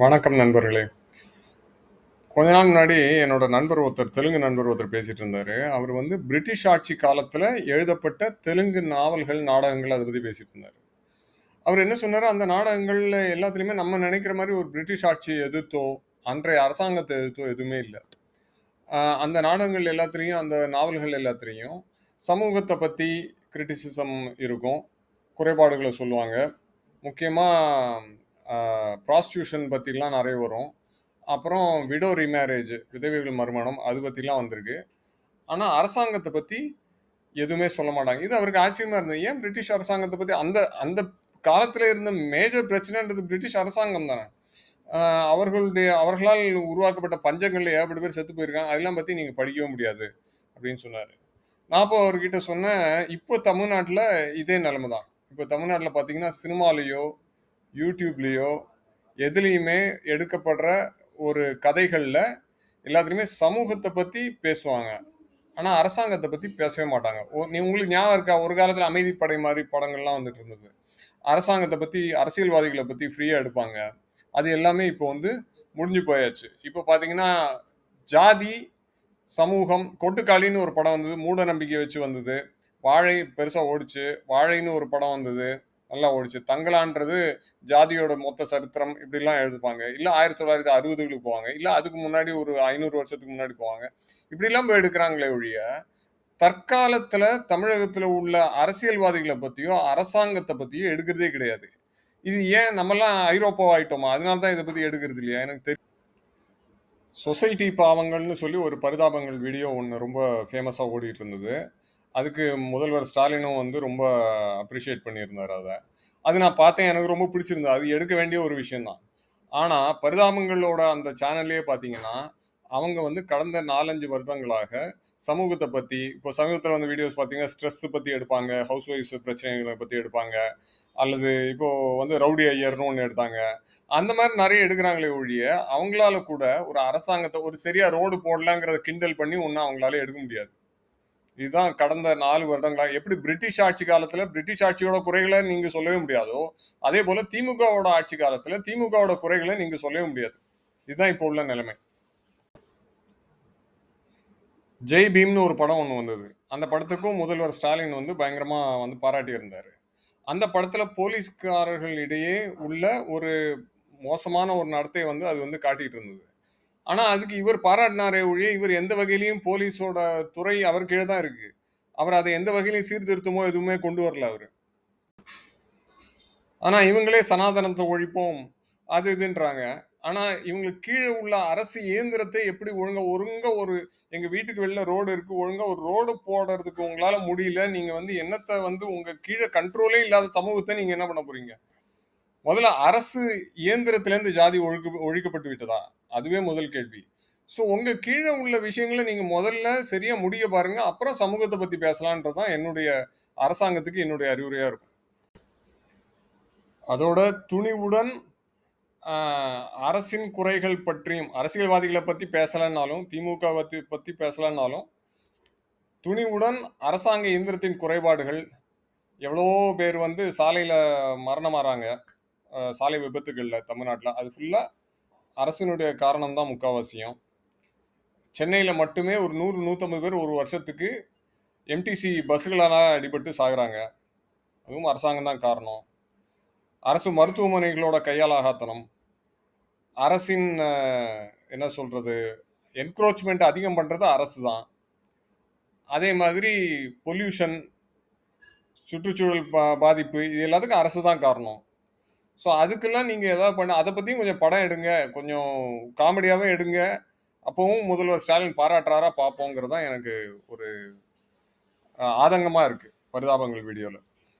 வணக்கம் நண்பர்களே. கொஞ்ச நாள் முன்னாடி என்னோட நண்பர் ஒருத்தர், தெலுங்கு நண்பர் ஒருத்தர் பேசிட்டு இருந்தாரு. அவர் வந்து பிரிட்டிஷ் ஆட்சி காலத்துல எழுதப்பட்ட தெலுங்கு நாவல்கள், நாடகங்கள் அதை பத்தி பேசிட்டு இருந்தாரு. அவர் என்ன சொன்னாரு, அந்த நாடகங்கள்ல எல்லாத்துலயுமே நம்ம நினைக்கிற மாதிரி ஒரு பிரிட்டிஷ் ஆட்சியை எதிர்த்தோ, அன்றைய அரசாங்கத்தை எதிர்த்தோ எதுவுமே இல்லை அந்த நாடகங்கள் எல்லாத்துலேயும் அந்த நாவல்கள் எல்லாத்துலேயும் சமூகத்தை பத்தி கிரிட்டிசிசம் இருக்கும். குறைபாடுகளை சொல்லுவாங்க. முக்கியமாக ப்ராஸ்டியூஷன் பற்றிலாம் நிறைய வரும். அப்புறம் விடோ ரீமேரேஜ் விதவைகள் மறுமணம் அது பற்றிலாம் வந்திருக்கு. ஆனால் அரசாங்கத்தை பற்றி எதுவுமே சொல்ல மாட்டாங்க. இது அவருக்கு ஆச்சரியமா இருந்தது. ஏன் பிரிட்டிஷ் அரசாங்கத்தை பற்றி அந்த அந்த காலத்தில் இருந்த மேஜர் பிரச்சனைன்றது பிரிட்டிஷ் அரசாங்கம் தானே. அவர்களுடைய அவர்களால் உருவாக்கப்பட்ட பஞ்சங்களில் ஏகப்பட்ட பேர் செத்து போயிருக்காங்க. அதெல்லாம் பற்றி நீங்கள் படிக்கவே முடியாது அப்படின்னு சொன்னார் நான் அப்போ அவர்கிட்ட சொன்னேன், இப்போ தமிழ்நாட்டில் இதே நிலைமை தான். இப்போ தமிழ்நாட்டில் பார்த்தீங்கன்னா, சினிமாலேயோ யூடியூப்லேயோ எதுலேயுமே எடுக்கப்படுற ஒரு கதைகளில் எல்லாத்துலேயுமே சமூகத்தை பற்றி பேசுவாங்க. ஆனால் அரசாங்கத்தை பற்றி பேசவே மாட்டாங்க. ஓ நீ உங்களுக்கு ஞாபகம் இருக்கா? ஒரு காலத்தில் அமைதிப்படை மாதிரி படங்கள்லாம் வந்துட்டு இருந்தது. அரசாங்கத்தை பற்றி அரசியல்வாதிகளை பற்றி ஃப்ரீயாக எடுப்பாங்க. அது எல்லாமே இப்போ வந்து முடிஞ்சு போயாச்சு. இப்போ பார்த்தீங்கன்னா, ஜாதி, சமூகம், கொட்டுக்காளின்னு ஒரு படம் வந்தது. மூட நம்பிக்கை வச்சு வந்தது. வாழை பெருசாக ஓடிச்சு வாழைன்னு ஒரு படம் வந்தது. நல்லா ஓடிச்சு தங்கலான்றது ஜாதியோட மொத்த சரித்திரம் இப்படிலாம் எழுதுப்பாங்க இல்லை ஆயிரத்தி தொள்ளாயிரத்தி அறுபதுகளுக்கு போவாங்க. இல்லை அதுக்கு முன்னாடி ஒரு ஐநூறு வருஷத்துக்கு முன்னாடி போவாங்க. இப்படிலாம் போய் எடுக்கிறாங்களே ஒழிய, தற்காலத்துல தமிழகத்துல உள்ள அரசியல்வாதிகளை பத்தியோ, அரசாங்கத்தை பத்தியோ எடுக்கிறதே கிடையாது. இது ஏன் நம்மலாம் ஐரோப்பா ஆயிட்டோமா? அதனால தான் இதை பத்தி எடுக்கிறது இல்லையா? எனக்கு தெரியும் சொசைட்டி பாவங்கள்னு சொல்லி ஒரு பரிதாபங்கள் வீடியோ ஒன்று ரொம்ப ஃபேமஸாக ஓடிட்டு இருந்தது. அதுக்கு முதல்வர் ஸ்டாலினும் வந்து ரொம்ப அப்ரிஷியேட் பண்ணியிருந்தார் அதை அது நான் பார்த்தேன். எனக்கு ரொம்ப பிடிச்சிருந்தது. அது எடுக்க வேண்டிய ஒரு விஷயம்தான் ஆனால் பரிதாபங்களோட அந்த சேனல்லையே பார்த்தீங்கன்னா, அவங்க வந்து கடந்த 4, 5 வருடங்களாக சமூகத்தை பற்றி இப்போ சமூகத்தில் வந்த வீடியோஸ் பார்த்தீங்கன்னா, ஸ்ட்ரெஸ் பற்றி எடுப்பாங்க. ஹவுஸ் ஒய்ஃப் பிரச்சனைகளை பற்றி எடுப்பாங்க. அல்லது இப்போது வந்து ரவுடி ஐயர்னு ஒன்று எடுத்தாங்க. அந்த மாதிரி நிறைய எடுக்கிறாங்களே ஒழிய, அவங்களால கூட ஒரு அரசாங்கத்தை ஒரு சரியாக ரோடு போடலாங்கிறத கிண்டல் பண்ணி ஒன்றும் அவங்களால எடுக்க முடியாது. இதுதான் கடந்த நாலு வருடங்களா எப்படி பிரிட்டிஷ் ஆட்சி காலத்துல பிரிட்டிஷ் ஆட்சியோட குறைகளை நீங்க சொல்லவே முடியாதோ, அதே போல் திமுகவோட ஆட்சி காலத்துல திமுகவோட குறைகளை நீங்க சொல்லவே முடியாது. இதுதான் இப்போ உள்ள நிலைமை. ஜெய் பீம்னு ஒரு படம் ஒன்று வந்தது. அந்த படத்துக்கும் முதல்வர் ஸ்டாலின் வந்து பயங்கரமாக வந்து பாராட்டியிருந்தார் அந்த படத்தில் போலீஸ்காரர்கள் இடையே உள்ள ஒரு மோசமான ஒரு நடத்தை வந்து அது வந்து காட்டிகிட்டு இருந்தது. ஆனா, அதுக்கு இவர் பாராட்டினாரே ஒழிய, இவர் எந்த வகையிலையும் போலீஸோட துறை அவர் கீழே தான் இருக்கு. அவர் அதை எந்த வகையிலையும் சீர்திருத்தமோ எதுவுமே கொண்டு வரல அவர் ஆனா, இவங்களே சனாதனத்தை ஒழிப்போம், அது இதுன்றாங்க. ஆனா, இவங்களுக்கு கீழே உள்ள அரசு இயந்திரத்தை எப்படி ஒழுங்கா ஒழுங்கா ஒரு எங்க வீட்டுக்கு வெளில ரோடு இருக்கு. ஒழுங்கா ஒரு ரோடு போடுறதுக்கு உங்களால முடியல. நீங்க வந்து என்னத்த வந்து உங்க கீழே கண்ட்ரோலே இல்லாத சமூகத்தை நீங்க என்ன பண்ண போறீங்க? முதல்ல அரசு இயந்திரத்திலேருந்து ஜாதி ஒழுக்க ஒழிக்கப்பட்டு விட்டதா? அதுவே முதல் கேள்வி. ஸோ உங்கள் கீழே உள்ள விஷயங்களை நீங்கள் முதல்ல சரியாக முடிய பாருங்கள் அப்புறம் சமூகத்தை பற்றி பேசலான்றது தான் என்னுடைய அரசாங்கத்துக்கு என்னுடைய அறிவுரையாக இருக்கும். அதோட துணிவுடன் அரசின் குறைகள் பற்றியும் அரசியல்வாதிகளை பற்றி பேசலைன்னாலும் திமுக பற்றி பற்றி பேசலன்னாலும், துணிவுடன் அரசாங்க இயந்திரத்தின் குறைபாடுகள், எவ்வளவோ பேர் வந்து சாலையில் மரணமாறாங்க. சாலை விபத்துகளில் தமிழ்நாட்டில் அது ஃபுல்லாக அரசினுடைய காரணம் தான் முக்காவாசியும். சென்னையில் மட்டுமே ஒரு 100, 150 பேர் ஒரு வருஷத்துக்கு எம்டிசி பஸ்ஸுகளால் அடிபட்டு சாகுறாங்க. அதுவும் அரசாங்கம் தான் காரணம். அரசு மருத்துவமனைகளோட கையாலாகாத்தனம். அரசின் என்ன சொல்கிறது என்க்ரோச்மெண்ட் அதிகம் பண்ணுறது அரசு தான். அதே மாதிரி பொல்யூஷன், சுற்றுச்சூழல் பா பாதிப்பு இது எல்லாத்துக்கும் அரசு தான் காரணம். ஸோ அதுக்கெல்லாம் நீங்க ஏதாவது பண்ண அதை பத்தியும் கொஞ்சம் படம் எடுங்க. கொஞ்சம் காமெடியாவே எடுங்க. அப்பவும் முதல்வர் ஸ்டாலின் பாராட்டுறாரா பார்ப்போங்கிறது தான் எனக்கு ஒரு ஆதங்கமாக ஆதங்கமா இருக்கு. பரிதாபங்கள் வீடியோல.